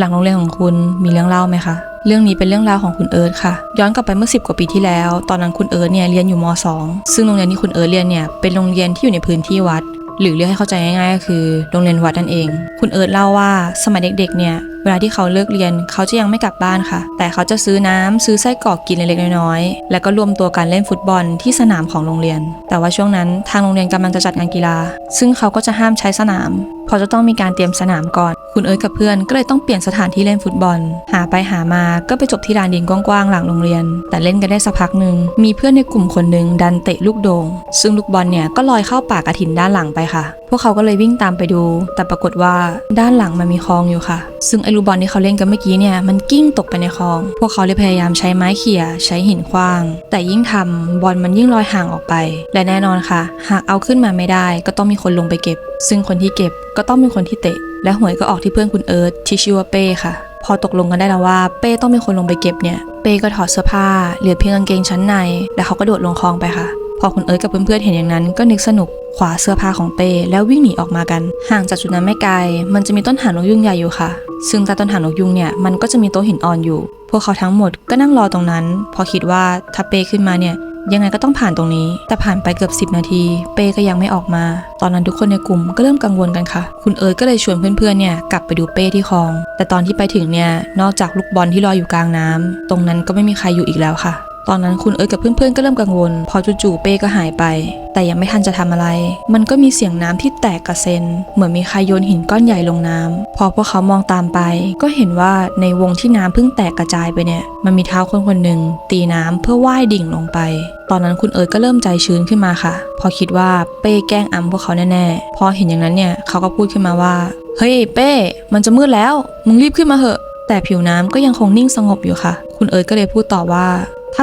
หลังโรงเรียนของคุณมีเรื่องเล่าไหมคะ เรื่องนี้เป็นเรื่องราวของคุณเอิร์ธค่ะ ย้อนกลับไปเมื่อ 10 กว่าปีที่แล้ว ตอนนั้นคุณเอิร์ธเนี่ยเรียนอยู่ม .2 ซึ่งโรงเรียนที่คุณเอิร์ธเรียนเนี่ยเป็นโรงเรียนที่อยู่ในพื้นที่วัด หรือเรียกให้เข้าใจง่ายๆก็คือโรงเรียนวัดนั่นเอง คุณเอิร์ธเล่าว่าสมัยเด็กๆเนี่ยเวลาที่เขาเลิกเรียนเขาจะยังไม่กลับบ้านค่ะ แต่เขาจะซื้อน้ำซื้อไส้กรอกกินเล็กๆน้อยๆ แล้วก็รวมตัวกันเล่นฟุตบอลที่สนามของโรงเรียน แต่ว่าช่วงนั้นทางโรงเรียนกำลังจะจัดงานกีฬา ซึ่งเขาก็จะห้ามใช้สนามเพราะจะต้องมีการเตรียมสนามก่อน คุณเอิร์ธกับเพื่อนก็เลยต้องเปลี่ยนสถานที่เล่นฟุตบอล หาไปหามาก็ไปจบที่ลานดินกว้างๆหลังโรงเรียน แต่เล่นกันได้สักพักหนึ่งมีเพื่อนในกลุ่มคนหนึ่งดันเตะลูกโดง่งซึ่งลูกบอลเนี่ยก็ลอยเข้าปากกระถินด้านหลังไปค่ะ พวกเขาก็เลยวิ่งตามไปดู แต่ปรากฏว่าด้านหลังมันมีคลองอยู่ค่ะ ซึ่งไอ้ลูกบอลที่เขาเล่นกันเมื่อกี้เนี่ยมันกิ้งตกไปในคลอง พวกเขาเลยพยายามใช้ไม้เขี่ยใช้หินขว้าง แต่ยิ่งทำบอลมันยิ่งลอยห่างออกไป และแน่นอนค่ะ หากเอาขึ้นมาไม่ได้ ก็ต้องมีคนลงไปเก็บ ซึ่งคนที่เก็บก็ต้องเป็นคนที่เตะ และหวยก็ออกที่เพื่อนคุณเอิร์ธที่ชื่อว่าเป้ค่ะ พอตกลงกันได้แล้วว่าเป้ต้องเป็นคนลงไปเก็บเนี่ย เป้ก็ถอดเสื้อผ้า เหลือเพียงกางเกงชั้นใน แล้วเขาก็โดดลงคลองไปค่ะ พอคุณเอิร์ธกับเพื่อนๆเห็นอย่างนั้น ก็นึกสนุกขวาเสื้อผ้าของเป้แล้ววิ่งหนีออกมากัน ห่างจากจุดนั้นไม่ไกล มันจะมีต้นหางนกยุงใหญ่อยู่ค่ะ ซึ่งใต้ต้นหางนกยุงเนี่ยมันก็จะมีโต๊ะหินอ่อนอยู่ พวกเขาทั้งหมดก็นั่งรอตรงนั้น พอคิดว่าถ้าเป้ขึ้นมาเนี่ย ยังไงก็ต้องผ่านตรงนี้ แต่ผ่านไปเกือบ 10 นาที เป้ก็ยังไม่ออกมา ตอนนั้นทุกคนในกลุ่มก็เริ่มกังวลกันค่ะ คุณเอิร์ธก็เลยชวนเพื่อนๆเนี่ยกลับไปดูเป้ที่คลอง แต่ตอนที่ไปถึงเนี่ยนอกจากลูกบอลที่ลอยอยู่กลางน้ำตรงนั้นก็ไม่มีใครอยู่อีกแล้วค่ะ ตอนนั้นคุณเอิร์ธกับเพื่อนๆก็เริ่มกังวล พอจู่ๆเป้ก็หายไป แต่ยังไม่ทันจะทำอะไร มันก็มีเสียงน้ำที่แตกกระเซ็น เหมือนมีใครโยนหินก้อนใหญ่ลงน้ำพอพวกเขามองตามไป ก็เห็นว่าในวงที่น้ำเพิ่งแตกกระจายไปเนี่ย มันมีเท้าคนคนหนึ่งตีน้ำเพื่อว่ายดิ่งลงไป ตอนนั้นคุณเอิร์ธก็เริ่มใจชื้นขึ้นมาค่ะ พอคิดว่าเป้แกล้งอำพวกเขาแน่ๆ พอเห็นอย่างนั้นเนี่ยเขาก็พูดขึ้นมาว่า เฮ้ยเป้ มันจะมืดแล้ว มึงรีบขึ้นมาเหอะแต่ผิวน้ำก็ยังคงนิ่งสงบอยู่ค่ะ คุณเอิร์ธก็เลยพูดต่อว่า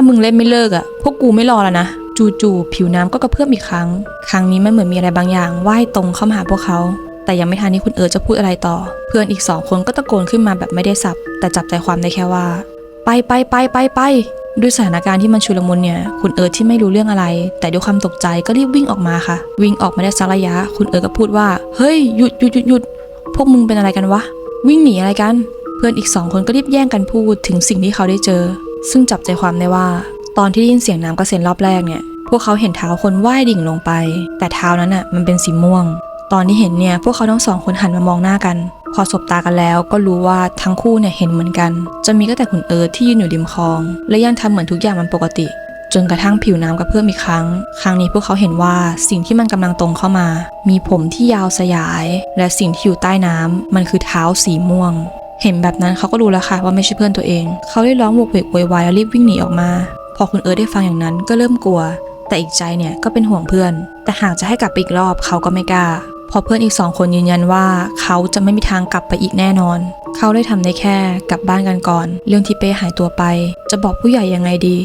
ถ้ามึงเล่นไม่เลิกอะพวกกูไม่รอแล้วนะ จู่ๆผิวน้ำก็กระเพื่อมอีกครั้ง ครั้งนี้มันเหมือนมีอะไรบางอย่างว่ายตรงเข้ามาหาพวกเขา แต่ยังไม่ทันที่คุณเอิร์จะพูดอะไรต่อ เพื่อนอีกสองคนก็ตะโกนขึ้นมาแบบไม่ได้สับ แต่จับใจความได้แค่ว่า ไปไปไปไปไปด้วยสถานการณ์ที่มันชุลมุนเนี่ย คุณเอิร์ธที่ไม่รู้เรื่องอะไร แต่ด้วยความตกใจก็รีบวิ่งออกมาค่ะ วิ่งออกมาได้สักระยะ คุณเอิร์ธก็พูดว่า เฮ้ย หยุดหยุดหยุดหยุด พวกมึงเป็นอะไรกันวะ วิ่งหนีอะไรกัน เพื่อนอีกสองคนก็รีบแย่งกันพูดถึงสิ่งที่เขาได้เจอ ซึ่งจับใจความได้ว่าตอนที่ได้ยินเสียงน้ำกระเซ็นรอบแรกเนี่ย พวกเขาเห็นเท้าคนว่ายดิ่งลงไป แต่เท้านั้นอะมันเป็นสีม่วง ตอนที่เห็นเนี่ยพวกเขาทั้งสองคนหันมามองหน้ากัน พอสบตากันแล้วก็รู้ว่าทั้งคู่เนี่ยเห็นเหมือนกัน จะมีก็แต่คุณเอิร์ธที่ยืนอยู่ริมคลอง และยังทำเหมือนทุกอย่างมันปกติ จนกระทั่งผิวน้ำกระเพื่อมอีกครั้ง ครั้งนี้พวกเขาเห็นว่าสิ่งที่มันกำลังตรงเข้ามา มีผมที่ยาวสยาย และสิ่งที่อยู่ใต้น้ำมันคือเท้าสีม่วง เห็นแบบนั้นเขาก็รู้แล้วค่ะว่าไม่ใช่เพื่อนตัวเอง เขาได้ร้องโวกเวกโวยวายแล้วรีบวิ่งหนีออกมา พอคุณเอิร์ธได้ฟังอย่างนั้นก็เริ่มกลัว แต่อีกใจเนี่ยก็เป็นห่วงเพื่อน แต่หากจะให้กลับไปอีกรอบเขาก็ไม่กล้าพอเพื่อนอีกสองคนยืนยันว่า เขาจะไม่มีทางกลับไปอีกแน่นอน เขาได้ทำได้แค่กลับบ้านกันก่อน เรื่องที่เป้หายตัวไป จะบอกผู้ใหญ่ยังไงดี